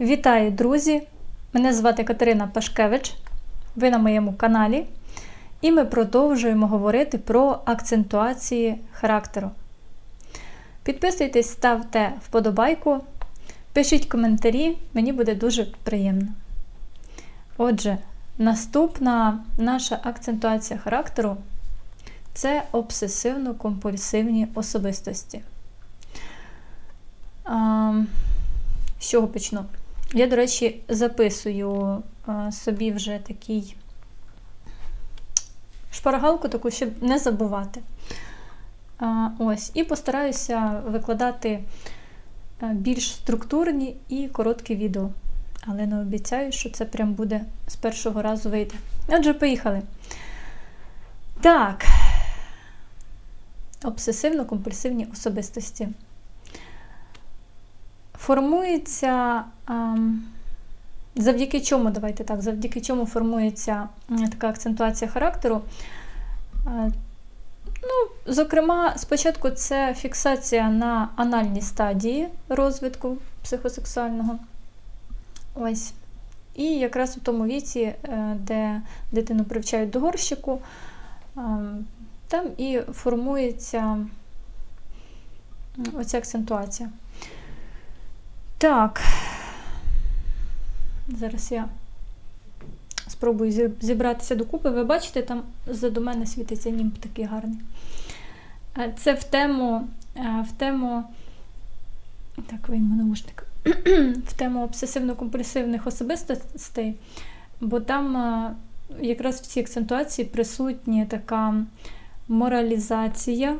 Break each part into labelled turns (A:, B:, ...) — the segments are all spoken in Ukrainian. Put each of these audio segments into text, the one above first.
A: Вітаю, друзі! Мене звати Катерина Пашкевич. Ви на моєму каналі. І ми продовжуємо говорити про акцентуації характеру. Підписуйтесь, ставте вподобайку, пишіть коментарі, мені буде дуже приємно. Отже, наступна наша акцентуація характеру це обсесивно-компульсивні особистості. А, з чого почну? Я, до речі, записую собі вже такий шпаргалку, таку, щоб не забувати. Ось, І постараюся викладати більш структурні і короткі відео. Але не обіцяю, що це прям буде з першого разу вийде. Отже, поїхали. Так. Обсесивно-компульсивні особистості. Формується. А, Завдяки чому, давайте так, завдяки чому формується така акцентуація характеру. Ну, Зокрема, спочатку це фіксація на анальній стадії розвитку психосексуального. Ось. І якраз у тому віці, де дитину привчають до горщику, там і формується оця акцентуація. Так. Зараз я спробую зібратися докупи. Ви бачите, там ззаду мене світиться німб такий гарний. Це в тему, в тему, так, вийму наушник, в тему обсесивно-компульсивних особистостей, бо там якраз в цій акцентуації присутня така моралізація.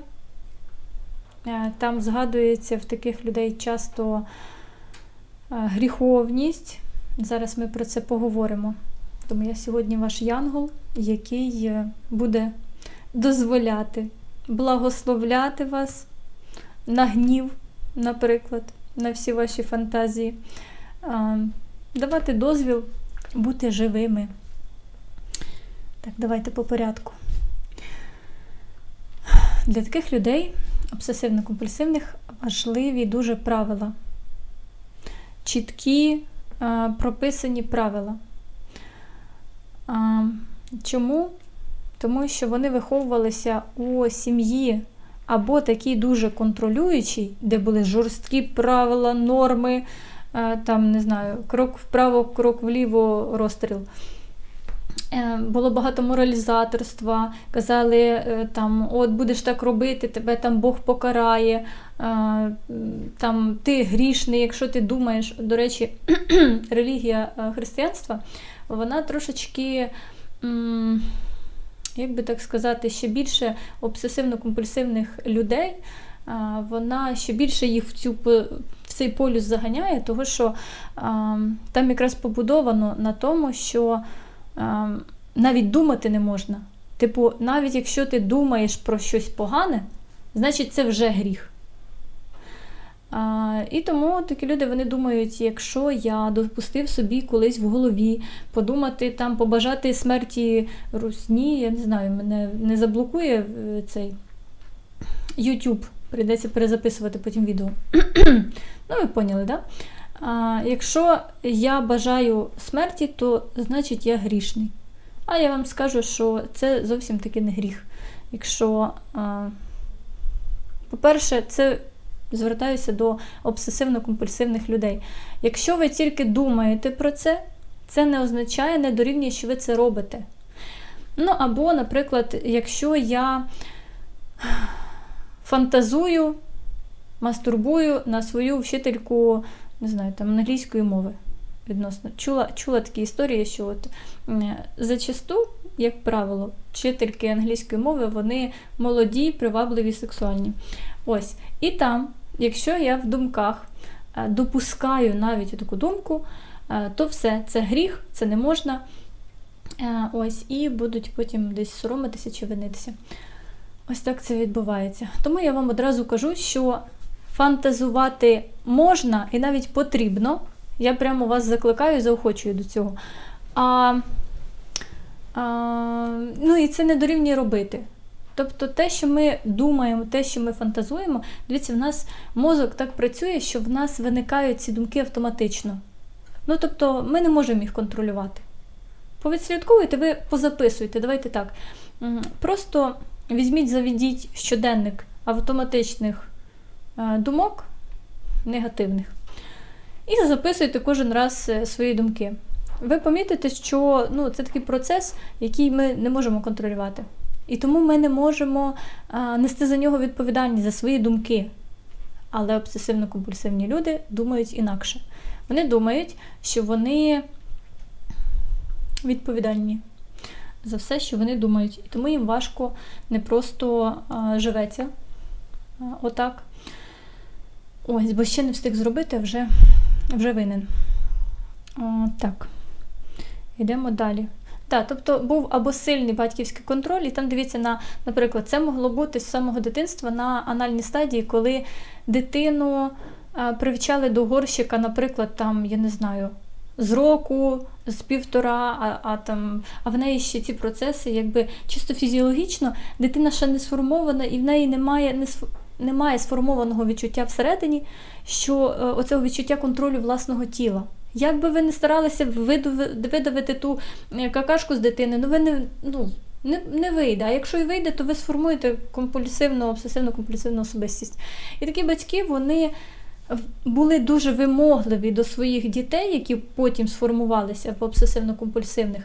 A: Там згадується в таких людей часто гріховність. Зараз ми про це поговоримо. Тому я сьогодні ваш янгол, який буде дозволяти благословляти вас на гнів, наприклад, на всі ваші фантазії, давати дозвіл бути живими. Так, давайте по порядку. Для таких людей, обсесивно-компульсивних, важливі дуже правила. Чіткі прописані правила. Чому? Тому що вони виховувалися у сім'ї або такій дуже контролюючій, де були жорсткі правила, норми, там, не знаю, крок вправо, крок вліво, розстріл. Е, було багато моралізаторства, казали, е, там, от будеш так робити, тебе там Бог покарає, е, там, ти грішний, якщо ти думаєш. До речі, релігія християнства, вона трошечки, як би так сказати, ще більше обсесивно-компульсивних людей. Вона ще більше їх в цю в цей полюс заганяє, тому що там якраз побудовано на тому, що навіть думати не можна. Типу, навіть якщо ти думаєш про щось погане, значить це вже гріх. А, І тому такі люди вони думають, якщо я допустив собі колись в голові подумати, там, побажати смерті русні, я не знаю, мене не заблокує е, цей YouTube, прийдеться перезаписувати потім відео. ну, ви поняли, так? Да? Якщо я бажаю смерті, то значить я грішний. А я вам скажу, що це зовсім таки не гріх. Якщо, по-перше, це звертаюся до обсесивно-компульсивних людей. Якщо ви тільки думаєте про це, це не означає, не дорівнює, що ви це робите. Ну, або, наприклад, якщо я фантазую, мастурбую на свою вчительку не знаю, там англійської мови відносно. Чула чула такі історії, що от зачасту, як правило, вчительки англійської мови вони молоді, привабливі, сексуальні. Ось. І там, якщо я в думках е, допускаю навіть таку думку, е, то все, це гріх, це не можна. Е, ось, І будуть потім десь соромитися чи винитися. Ось так це відбувається. Тому я вам одразу кажу, що фантазувати можна і навіть потрібно. Я прямо вас закликаю і заохочую до цього. А, а, Ну і це не дорівнює робити. Тобто те, що ми думаємо, те, що ми фантазуємо, дивіться, в нас мозок так працює, що в нас виникають ці думки автоматично. Ну, тобто, ми не можемо їх контролювати. Повідслідковуйте, ви позаписуйте, давайте так. Просто візьміть, заведіть щоденник автоматичних думок негативних. І записуйте кожен раз е, свої думки. Ви помітите, що ну, це такий процес, який ми не можемо контролювати. І тому ми не можемо нести за нього відповідальність за свої думки. Але обсесивно-компульсивні люди думають інакше. Вони думають, що вони відповідальні за все, що вони думають. І тому їм важко не просто живеться а, отак. Ось, бо ще не встиг зробити, вже, вже винен. О, так. Йдемо далі. Так, тобто був або сильний батьківський контроль, і там дивіться, на, наприклад, це могло бути з самого дитинства на анальній стадії, коли дитину а, привчали до горщика, наприклад, там, я не знаю, з року, з півтора, а, а, там, а в неї ще ці процеси, якби чисто фізіологічно, дитина ще не сформована, і в неї немає не немає сформованого відчуття всередині, що е, оцього відчуття контролю власного тіла. Як би ви не старалися видави- видавити ту е, какашку з дитини, ну ви не, ну, не, не вийде. А якщо і вийде, то ви сформуєте компульсивну, обсесивно-компульсивну особистість. І такі батьки, вони були дуже вимогливі до своїх дітей, які потім сформувалися в обсесивно-компульсивних,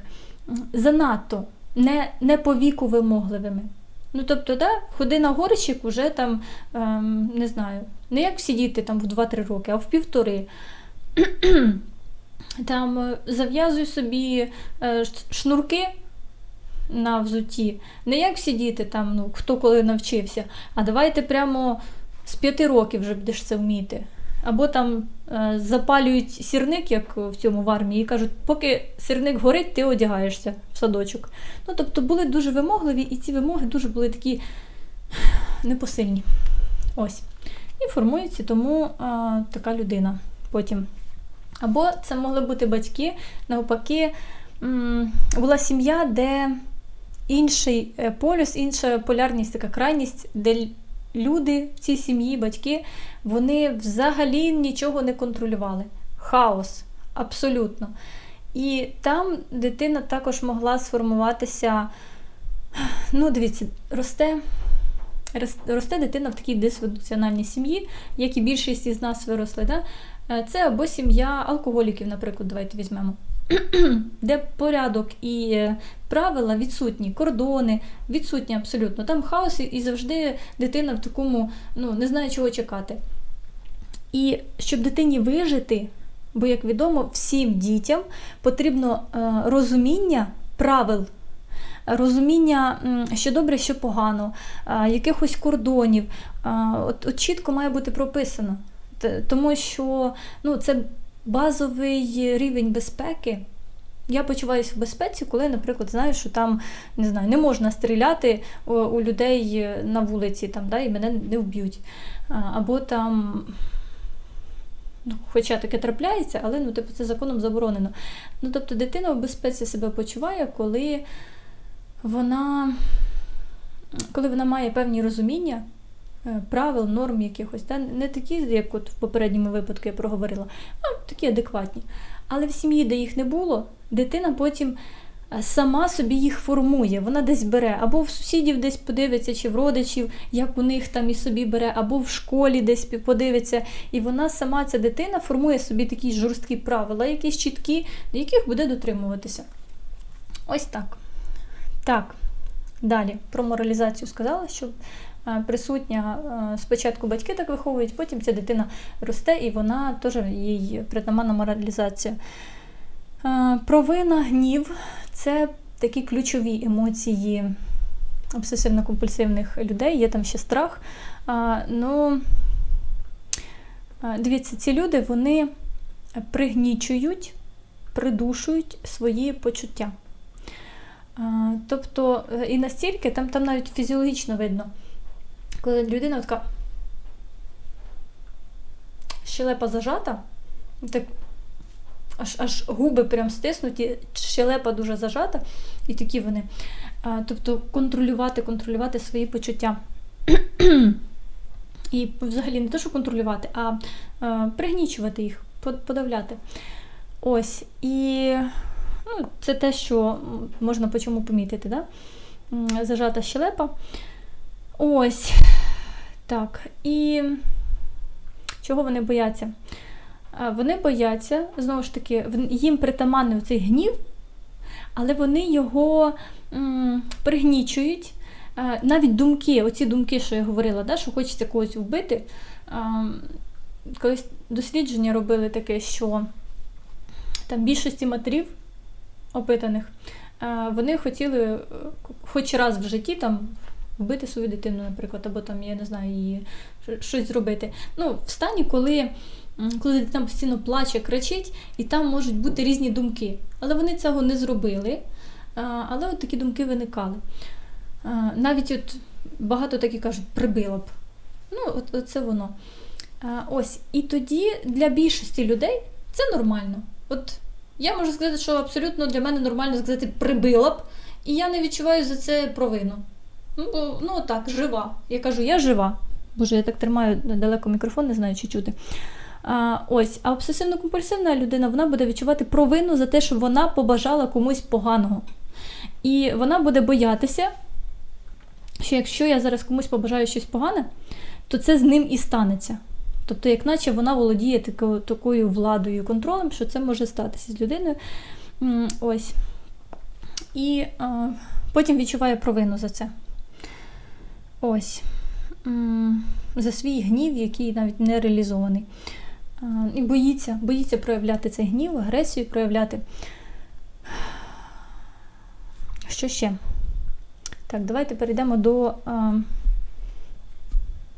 A: занадто не, не по віку вимогливими. Ну, тобто, да, ходи на горщик уже там, ем, не знаю, не як всі діти там в 2-3 роки, а в півтори. Там е, зав'язуй собі е, шнурки на взуті. Не як всі діти, там, ну, хто коли навчився, а давайте прямо з п'яти років вже будеш це вміти. Або там е, запалюють сірник, як в цьому в армії, і кажуть, поки сірник горить, ти одягаєшся в садочок. Ну, тобто були дуже вимогливі, і ці вимоги дуже були такі непосильні. Ось. І формується тому е, така людина потім. Або це могли бути батьки, навпаки, була сім'я, де інший е, полюс, інша полярність, така крайність, де люди в цій сім'ї, батьки, вони взагалі нічого не контролювали. Хаос, абсолютно. І там дитина також могла сформуватися. Ну, дивіться, росте, росте дитина в такій дисфункціональній сім'ї, як і більшість із нас виросли. Да? Е, Це або сім'я алкоголіків, наприклад, давайте візьмемо, де порядок і е, правила відсутні, кордони відсутні абсолютно. Там хаос і- завжди дитина в такому ну, не знає, чого чекати. І щоб дитині вижити, бо, як відомо, всім дітям потрібно е, розуміння правил. Розуміння, що добре, що погано, е, якихось кордонів. От, от чітко має бути прописано. Тому що ну, це базовий рівень безпеки. Я почуваюся в безпеці, коли, наприклад, знаю, що там не знаю, не можна стріляти у, людей на вулиці, там, да, і мене не вб'ють. Або там. Ну, хоча таке трапляється, але ну, типу, це законом заборонено. Ну, тобто дитина в безпеці себе почуває, коли вона, коли вона має певні розуміння е, правил, норм якихось. Та? Не такі, як от в попередньому випадку я проговорила, а такі адекватні. Але в сім'ї, де їх не було, дитина потім е, сама собі їх формує. Вона десь бере, або в сусідів десь подивиться, чи в родичів, як у них там і собі бере, або в школі десь подивиться. І вона сама, ця дитина, формує собі такі жорсткі правила, якісь чіткі, до яких буде дотримуватися. Ось так. Так. Далі про моралізацію сказала, що е, присутня е, спочатку батьки так виховують, потім ця дитина росте і вона теж їй притаманна моралізація. Е, Провина, гнів це такі ключові емоції обсесивно-компульсивних людей. Є там ще страх. Ну, е, дивіться, ці люди вони пригнічують, придушують свої почуття. Тобто, е, і настільки, там, там навіть фізіологічно видно, коли людина така щелепа зажата, так аж, аж губи прям стиснуті, щелепа дуже зажата, і такі вони. А, Тобто контролювати, контролювати свої почуття. І взагалі не те, що контролювати, а, а пригнічувати їх, подавляти. Ось. І ну, це те, що можна по чому помітити, да? Зажата щелепа. Ось. Так. І чого вони бояться? Вони бояться, знову ж таки, їм притаманний цей гнів, але вони його м, пригнічують. Навіть думки, оці думки, що я говорила, да, що хочеться когось вбити. Колись дослідження робили таке, що там більшості матерів опитаних, вони хотіли е, хоч раз в житті там вбити свою дитину, наприклад, або там, я не знаю, її щось зробити. Ну, в стані, коли, коли дитина постійно плаче, кричить, і там можуть бути різні думки. Але вони цього не зробили. Але от такі думки виникали. Навіть от багато такі кажуть, прибило б. Ну, от, от це воно. Ось. І тоді для більшості людей це нормально. От я можу сказати, що абсолютно для мене нормально сказати прибила б, і я не відчуваю за це провину. Ну, бо, ну так, жива. Я кажу, я жива. Боже, я так тримаю далеко мікрофон, не знаю, чи чути. А, ось, а обсесивно-компульсивна людина вона буде відчувати провину за те, що вона побажала комусь поганого. І вона буде боятися, що якщо я зараз комусь побажаю щось погане, то це з ним і станеться. Тобто, як наче вона володіє такою, такою владою контролем, що це може статися з людиною. Ось. І а, потім відчуває провину за це. Ось. За свій гнів, який навіть не реалізований. І боїться, боїться проявляти цей гнів, агресію проявляти. Що ще? Так, давайте перейдемо до,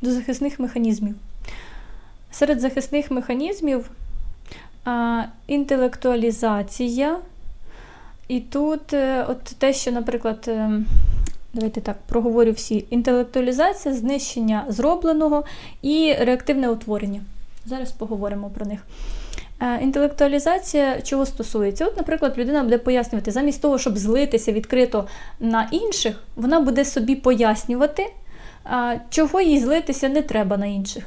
A: до захисних механізмів. Серед захисних механізмів інтелектуалізація. І тут е, от те, що, наприклад, е, давайте так, проговорю всі: інтелектуалізація, знищення зробленого і реактивне утворення. Зараз поговоримо про них. Е, Інтелектуалізація чого стосується? От, наприклад, людина буде пояснювати, замість того, щоб злитися відкрито на інших, вона буде собі пояснювати, чого їй злитися не треба на інших.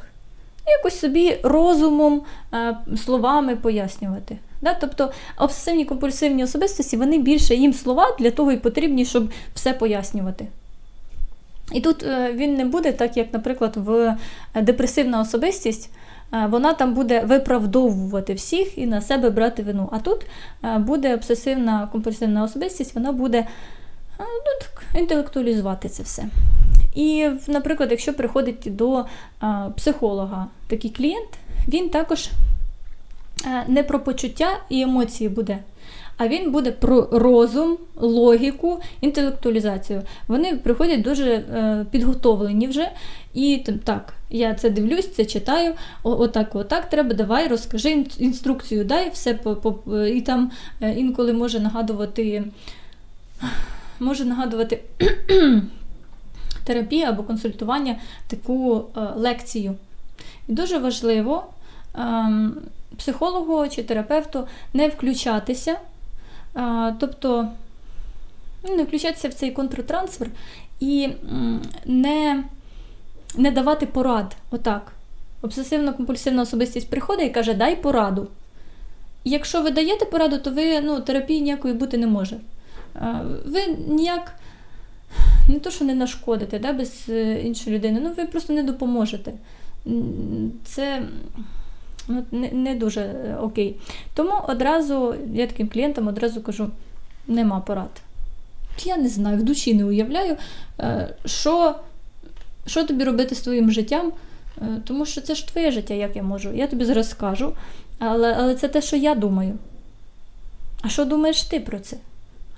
A: Якось собі розумом, е, словами пояснювати. Да? Тобто обсесивні компульсивні особистості, вони більше їм слова для того і потрібні, щоб все пояснювати. І тут е, він не буде так, як, наприклад, в е, депресивна особистість, е, вона там буде виправдовувати всіх і на себе брати вину. А тут буде обсесивна компульсивна особистість, вона буде ну, так, інтелектуалізувати це все. І, наприклад, якщо приходить до психолога такий клієнт, він також не про почуття і емоції буде, а він буде про розум, логіку, інтелектуалізацію. Вони приходять дуже е, підготовлені вже. І так, я це дивлюсь, це читаю, отак, отак треба, давай, розкажи інструкцію, дай все по, і там е, інколи може нагадувати. Може нагадувати терапія або консультування таку е, лекцію. І дуже важливо ем, психологу чи терапевту не включатися, тобто ну, не включатися в цей контртрансфер і не, не давати порад. Отак. Обсесивно-компульсивна особистість приходить і каже, дай пораду. Якщо ви даєте пораду, то ви ну, терапії ніякої бути не може. Ви ніяк не то, що не нашкодите да, без е, іншої людини, ну ви просто не допоможете. Це ну, не, не дуже е, окей. Тому одразу я таким клієнтам одразу кажу: нема порад. Я не знаю, в душі не уявляю, е, що, що тобі робити з твоїм життям, е, тому що це ж твоє життя, як я можу. Я тобі зараз скажу, але, але це те, що я думаю. А що думаєш ти про це?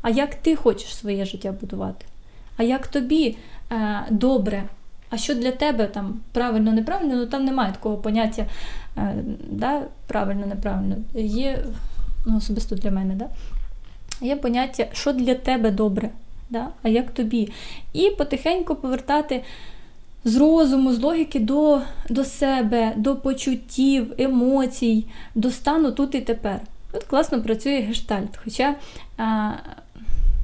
A: А як ти хочеш своє життя будувати? А як тобі е, добре? А що для тебе там правильно, неправильно? Ну там немає такого поняття е, да, правильно, неправильно. Є ну, особисто для мене, да? є поняття, що для тебе добре, да? а як тобі. І потихеньку повертати з розуму, з логіки до, до себе, до почуттів, емоцій, до стану тут і тепер. Тут класно працює гештальт. Хоча а,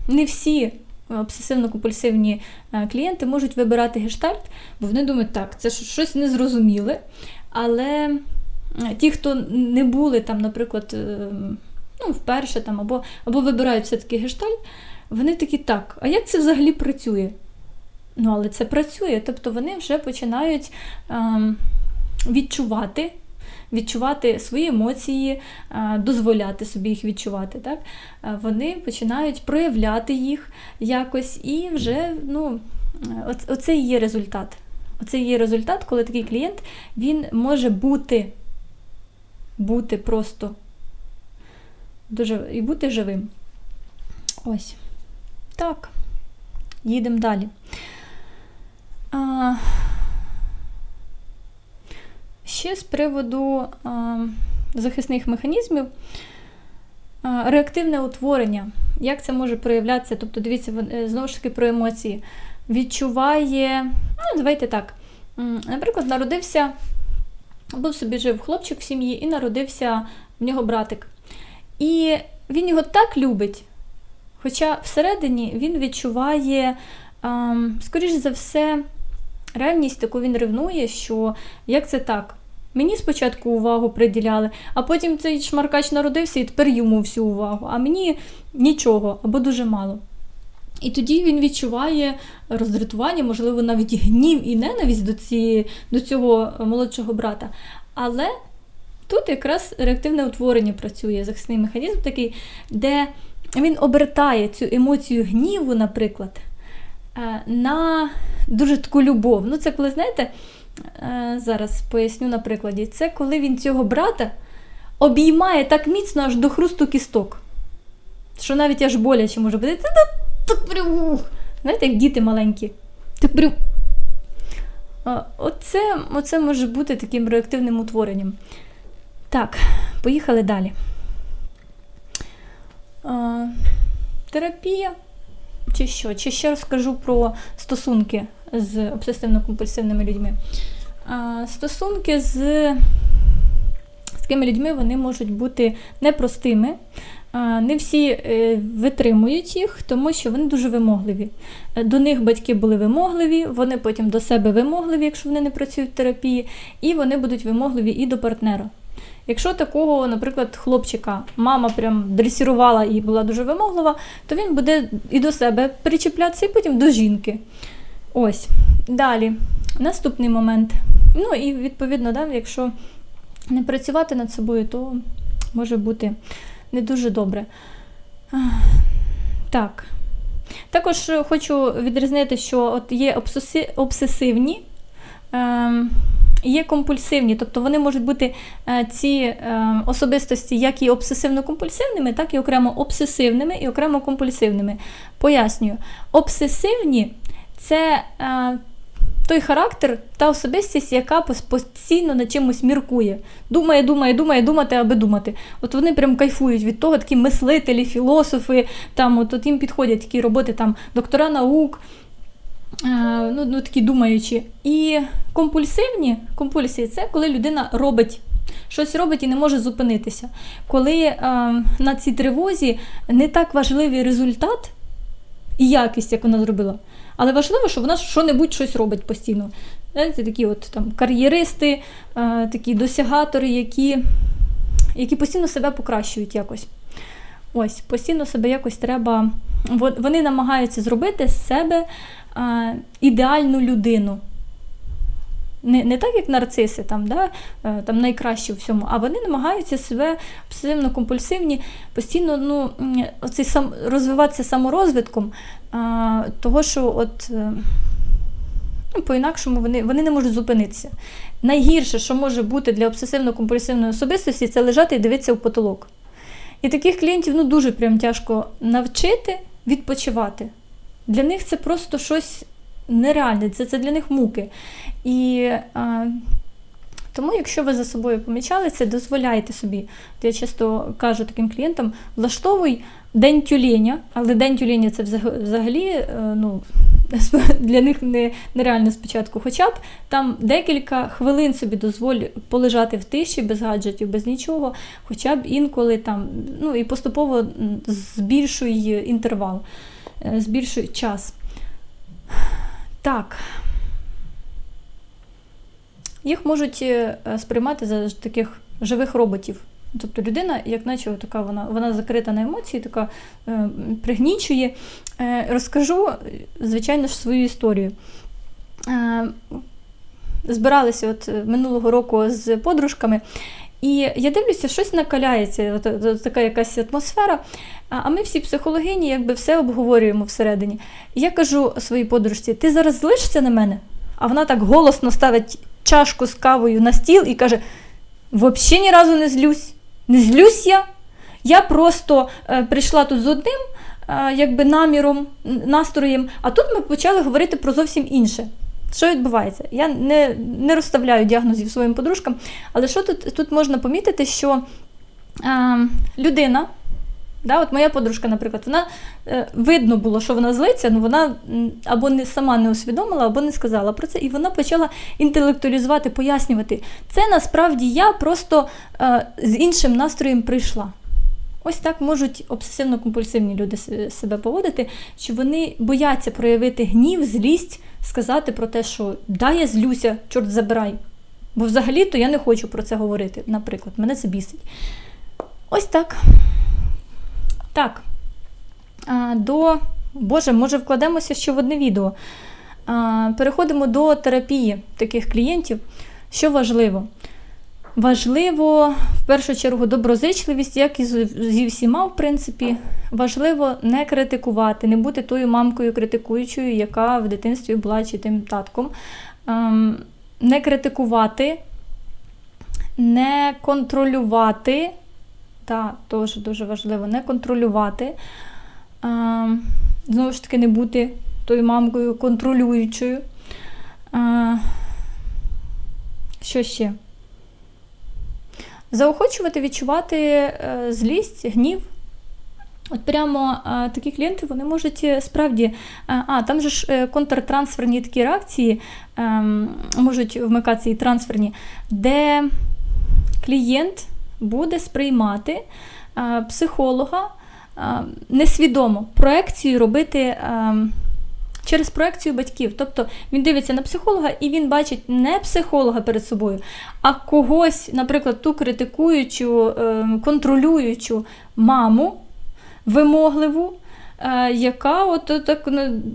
A: не всі обсесивно-компульсивні е, клієнти можуть вибирати гештальт, бо вони думають, так, це щось незрозуміле. Але е, ті, хто не були там, наприклад, е, ну, вперше там, або, або вибирають все-таки гештальт, вони такі так, а як це взагалі працює? Ну, але це працює. Тобто вони вже починають ем, відчувати. Відчувати свої емоції, е, дозволяти собі їх відчувати. Так? Е, Вони починають проявляти їх якось, і вже ну, е, оце і є результат. Оце є результат, коли такий клієнт він може бути, бути просто дуже, і бути живим. Ось. Так. Їдемо далі. А, ще з приводу а, захисних механізмів. А, реактивне утворення. Як це може проявлятися? Тобто, дивіться, е, знову ж таки про емоції. Відчуває, ну, давайте так. Наприклад, народився, був собі жив хлопчик в сім'ї і народився в нього братик. І він його так любить, хоча всередині він відчуває, ем, скоріш за все, реальність, таку він ревнує, що як це так? Мені спочатку увагу приділяли, а потім цей шмаркач народився і тепер йому всю увагу, а мені нічого або дуже мало. І тоді він відчуває роздратування, можливо, навіть гнів і ненависть до, цієї, до цього молодшого брата. Але тут якраз реактивне утворення працює, захисний механізм такий, де він обертає цю емоцію гніву, наприклад, е, на дуже таку любов. Ну, це коли, знаєте, е, зараз поясню на прикладі, це коли він цього брата обіймає так міцно аж до хрусту кісток, що навіть аж боляче може бути. Та- та- Так прям, знаєте, як діти маленькі. Так прям. Оце, оце може бути таким реактивним утворенням. Так, поїхали далі. А, терапія. Чи що? Чи ще розкажу про стосунки з обсесивно-компульсивними людьми. Стосунки з, з такими людьми вони можуть бути непростими. Не всі е, витримують їх, тому що вони дуже вимогливі. До них батьки були вимогливі, вони потім до себе вимогливі, якщо вони не працюють в терапії, і вони будуть вимогливі і до партнера. Якщо такого, наприклад, хлопчика мама прям дресірувала і була дуже вимоглива, то він буде і до себе причіплятися, і потім до жінки. Ось. Далі. Наступний момент. Ну і відповідно, да, якщо не працювати над собою, то може бути не дуже добре. Так. Також хочу відрізнити, що от є обсеси- обсесивні. Ем, Є компульсивні, тобто вони можуть бути е, ці е, особистості як і обсесивно-компульсивними, так і окремо обсесивними і окремо компульсивними. Пояснюю, обсесивні це е, той характер, та особистість, яка постійно над чимось міркує. Думає, думає, думає, думати, аби думати. От вони прям кайфують від того, такі мислителі, філософи, там от, от їм підходять такі роботи, там доктора наук. Е, ну, ну, такі думаючі. І компульсивні компульсії це коли людина робить. Щось робить і не може зупинитися. Коли е, на цій тривозі не так важливий результат і якість, як вона зробила, але важливо, що вона що-небудь щось робить постійно. Знаєте, такі от там кар'єристи, е, такі досягатори, які, які постійно себе покращують якось. Ось, постійно себе якось треба. Во- Вони намагаються зробити з себе а, ідеальну людину. Не, не так, як нарциси, там, да, е, там найкраще у всьому, а вони намагаються себе обсесивно-компульсивні, постійно ну, оцей сам, розвиватися саморозвитком, а, того, що от, е, ну, по-інакшому вони, вони не можуть зупинитися. Найгірше, що може бути для обсесивно-компульсивної особистості, це лежати і дивитися в потолок. І таких клієнтів ну, дуже прям тяжко навчити відпочивати. Для них це просто щось нереальне, це, це для них муки. І а, тому, якщо ви за собою помічали це, дозволяйте собі. Я часто кажу таким клієнтам: влаштовуй день тюленя, але день тюленя це взагалі е, ну, для них не, нереально спочатку. Хоча б там декілька хвилин собі дозволь полежати в тиші, без гаджетів, без нічого, хоча б інколи там, ну і поступово збільшуй інтервал, е, збільшуй час. Так. Їх можуть е, сприймати за таких живих роботів. Тобто людина, як наче така вона, вона закрита на емоції, така е, пригнічує. Е, розкажу, звичайно ж, свою історію. Е, збиралися от е, минулого року з подружками, і я дивлюся, щось накаляється, така якась атмосфера. А а ми всі психологині, якби все обговорюємо всередині. І я кажу своїй подружці: ти зараз злишся на мене? А вона так голосно ставить чашку з кавою на стіл і каже: взагалі ні разу не злюсь. Не злюсь я. Я просто е, прийшла тут з одним е, якби наміром, настроєм, а тут ми почали говорити про зовсім інше. Що відбувається? Я не не розставляю діагнозів своїм подружкам, але що тут тут можна помітити, що е, людина, да, от моя подружка, наприклад, вона е, видно було, що вона злиться, але вона або не сама не усвідомила, або не сказала про це, і вона почала інтелектуалізувати, пояснювати. Це насправді я просто е, з іншим настроєм прийшла. Ось так можуть обсесивно-компульсивні люди себе поводити, що вони бояться проявити гнів, злість, сказати про те, що да, я злюся, чорт забирай. Бо взагалі-то я не хочу про це говорити. Наприклад, мене це бісить. Ось так. Так. А, До, Боже, може, вкладемося ще в одне відео. А, Переходимо до терапії таких клієнтів. Що важливо? Важливо, в першу чергу, доброзичливість, як і зі всіма, в принципі. Важливо не критикувати, не бути тою мамкою критикуючою, яка в дитинстві була чи тим татком. Ем, не критикувати, не контролювати. Так, теж дуже важливо, не контролювати. Ем, знову ж таки, не бути тою мамкою контролюючою. Ем, що ще? Заохочувати відчувати е, злість, гнів. От прямо е, такі клієнти вони можуть е, справді, а, там же ж контртрансферні такі реакції а, можуть вмикатися і трансферні, де клієнт буде сприймати психолога несвідомо проекцію робити. А, через проекцію батьків. Тобто він дивиться на психолога і він бачить не психолога перед собою, а когось, наприклад, ту критикуючу, ем, контролюючу маму, вимогливу. Е, яка от так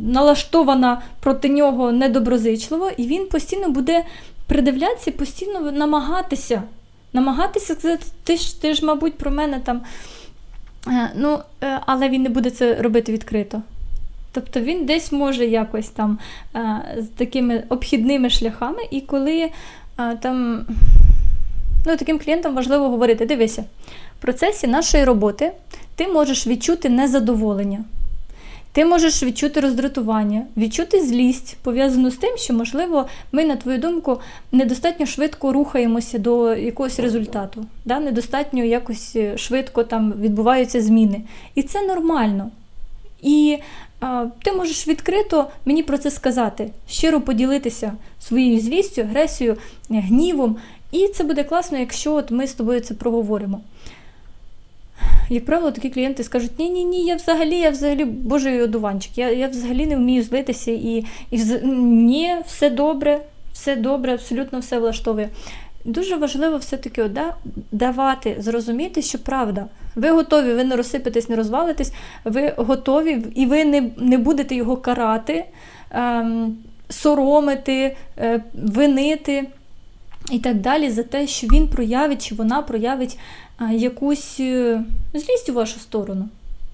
A: налаштована проти нього недоброзичливо, і він постійно буде придивлятися, постійно намагатися. Намагатися сказати, ти ж, ти ж, мабуть, про мене там. Е, ну, е, Але він не буде це робити відкрито. Тобто він десь може якось там е, з такими обхідними шляхами, і коли е, там ну, таким клієнтам важливо говорити: дивися, в процесі нашої роботи ти можеш відчути незадоволення. Ти можеш відчути роздратування, відчути злість, пов'язану з тим, що, можливо, ми, на твою думку, недостатньо швидко рухаємося до якогось результату. Да? Недостатньо якось швидко там відбуваються зміни. І це нормально. І ти можеш відкрито мені про це сказати, щиро поділитися своєю злістю, агресією, гнівом. І це буде класно, якщо от ми з тобою це проговоримо. Як правило, такі клієнти скажуть, ні-ні, ні, я взагалі, я взагалі божий одуванчик, я я взагалі не вмію злитися і і ні, все добре, все добре, абсолютно все влаштовує. Дуже важливо все-таки да, давати, зрозуміти, що правда. Ви готові, ви не розсипетесь, не розвалитесь, ви готові, і ви не не будете його карати, ем, соромити, е, винити і так далі за те, що він проявить чи вона проявить е, якусь е, злість у вашу сторону.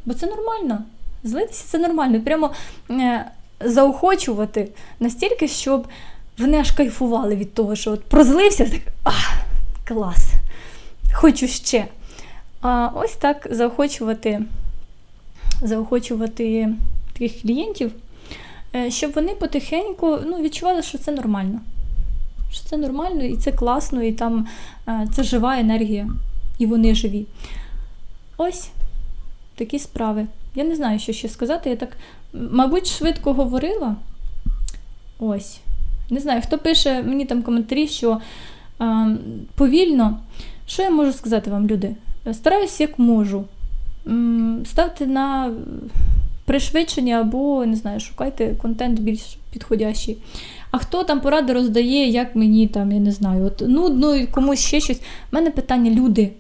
A: Бо це нормально. Злитися це нормально. Прямо е, заохочувати настільки, щоб вони аж кайфували від того, що от прозлився, так а, клас! Хочу ще. А ось так заохочувати, заохочувати таких клієнтів, е, щоб вони потихеньку ну, відчували, що це нормально. Що це нормально і це класно, і там е, це жива енергія, і вони живі. Ось такі справи. Я не знаю, що ще сказати. Я так, мабуть, швидко говорила. Ось. Не знаю, хто пише мені там коментарі, що е, повільно. Що я можу сказати вам, люди? Стараюсь, як можу. Ставте на пришвидшення або, не знаю, шукайте контент більш підходящий. А хто там поради роздає, як мені там, я не знаю, от нудно комусь ще щось. У мене питання: люди.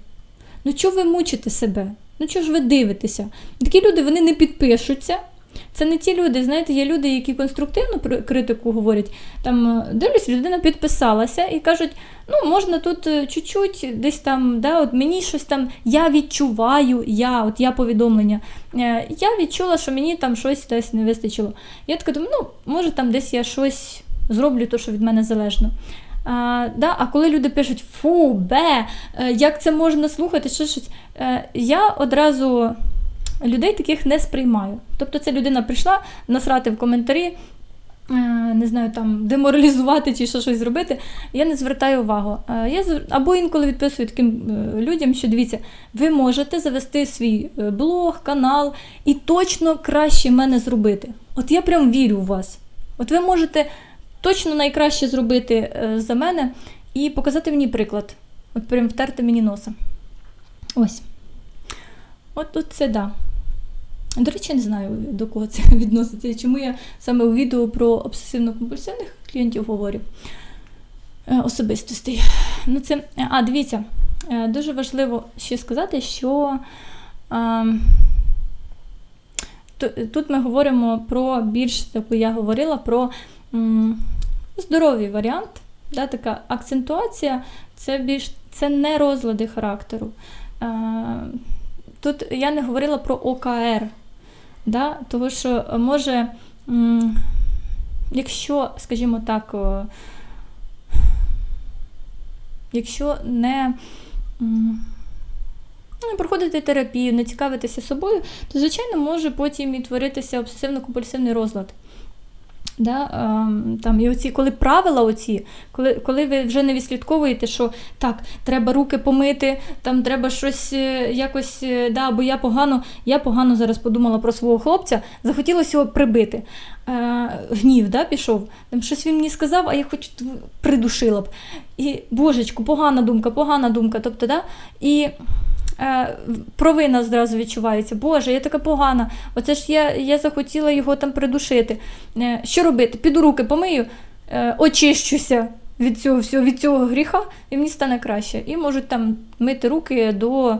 A: Ну чого ви мучите себе? Ну чого ж ви дивитеся? Такі люди вони не підпишуться. Це не ті люди, знаєте, є люди, які конструктивну критику говорять. Там е, дивлюсь, людина підписалася і кажуть, ну можна тут е, чуть-чуть десь там, да, от мені щось там, я відчуваю, я, от я повідомлення. Е, Я відчула, що мені там щось десь не вистачило. Я така думаю, ну, може там десь я щось зроблю, то, що від мене залежно. А, да, а коли люди пишуть фу, бе, як це можна слухати, що щось, я одразу людей таких не сприймаю. Тобто ця людина прийшла насрати в коментарі, е, не знаю, там деморалізувати чи щось зробити. Я не звертаю увагу. Е, Я або інколи відписую таким е, людям, що дивіться, ви можете завести свій блог, канал і точно краще мене зробити. От я прям вірю в вас. От ви можете точно найкраще зробити за мене і показати мені приклад. От прям втерти мені носа. Ось. От тут це да. До речі, не знаю, до кого це відноситься чому я саме у відео про обсесивно-компульсивних клієнтів говорю е, особистостей. Ну, це, а, дивіться, е, дуже важливо ще сказати, що е, тут ми говоримо про більш таку, я говорила про здоровий варіант. Да, така акцентуація це більш це не розлади характеру. Е, Тут я не говорила про ОКР, да, тому що е, може, якщо, скажімо так, якщо не, не проходити терапію, не цікавитися собою, то, звичайно, може потім і творитися обсесивно-компульсивний розлад. Да, ем, там, і оці, коли правила оці, коли, коли ви вже не відслідковуєте, що так, треба руки помити, там треба щось е, якось, е, да, бо я погано, я погано зараз подумала про свого хлопця, захотілося його прибити. Е, гнів да, пішов, там щось він мені сказав, а я хоч придушила б. І божечку, погана думка, погана думка. Тобто, да, і провина зразу відчувається. Боже, я така погана. Оце ж я, я захотіла його там придушити. Е, що робити? Піду руки помию, е, очищуся від цього всього, від цього гріха, і мені стане краще. І можуть там мити руки до.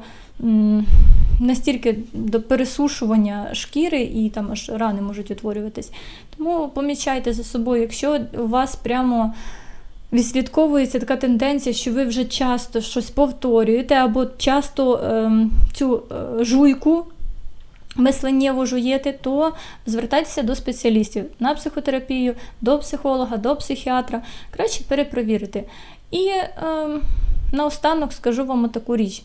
A: Настільки до пересушування шкіри і там аж рани можуть утворюватись. Тому помічайте за собою, якщо у вас прямо відслідковується така тенденція, що ви вже часто щось повторюєте, або часто ем, цю е, жуйку мисленнєво жуєте, то звертайтеся до спеціалістів на психотерапію, до психолога, до психіатра. Краще перепровірити. І ем, наостанок скажу вам таку річ.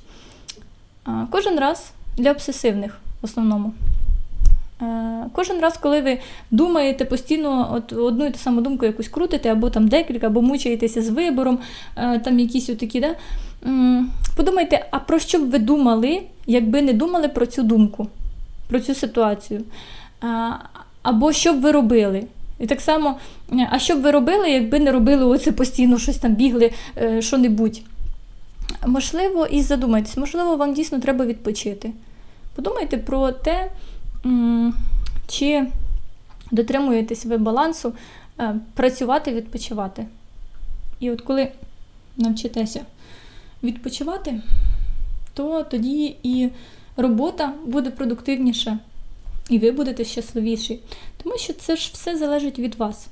A: А, Кожен раз для обсесивних в основному. Е, Кожен раз, коли ви думаєте постійно от одну і ту саму думку якусь крутите, або там декілька, або мучаєтеся з вибором, е, там якісь отакі, да? подумайте, а про що б ви думали, якби не думали про цю думку, про цю ситуацію? Або що б ви робили? І так само, е, а що б ви робили, якби не робили оце постійно щось там бігли, е, що-небудь? Можливо, і задумайтесь, можливо, вам дійсно треба відпочити. Подумайте про те, чи дотримуєтесь ви балансу е, працювати, відпочивати. І от коли навчитеся відпочивати, то тоді і робота буде продуктивніша, і ви будете щасливіші. Тому що це ж все залежить від вас.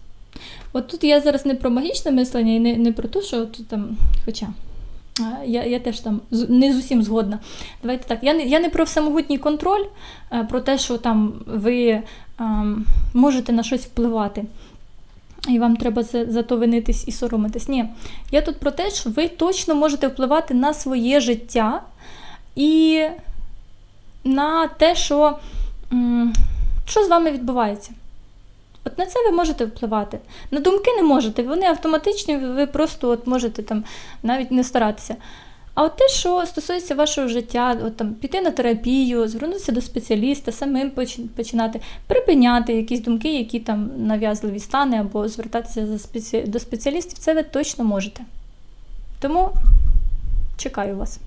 A: От тут я зараз не про магічне мислення і не, не про те, що от там, хоча. А, Я, я теж там не з усім згодна. Давайте так. Я не, я не про всемогутній контроль, е, про те, що там ви ем, можете на щось впливати. І вам треба за, за то винитись і соромитись. Ні. Я тут про те, що ви точно можете впливати на своє життя і на те, що, м, що з вами відбувається. От на це ви можете впливати. На думки не можете, вони автоматичні, ви просто от можете там навіть не старатися. А от те, що стосується вашого життя, от там піти на терапію, звернутися до спеціаліста, самим починати припиняти якісь думки, які там нав'язливі стани, або звертатися до спеціалістів, це ви точно можете. Тому чекаю вас.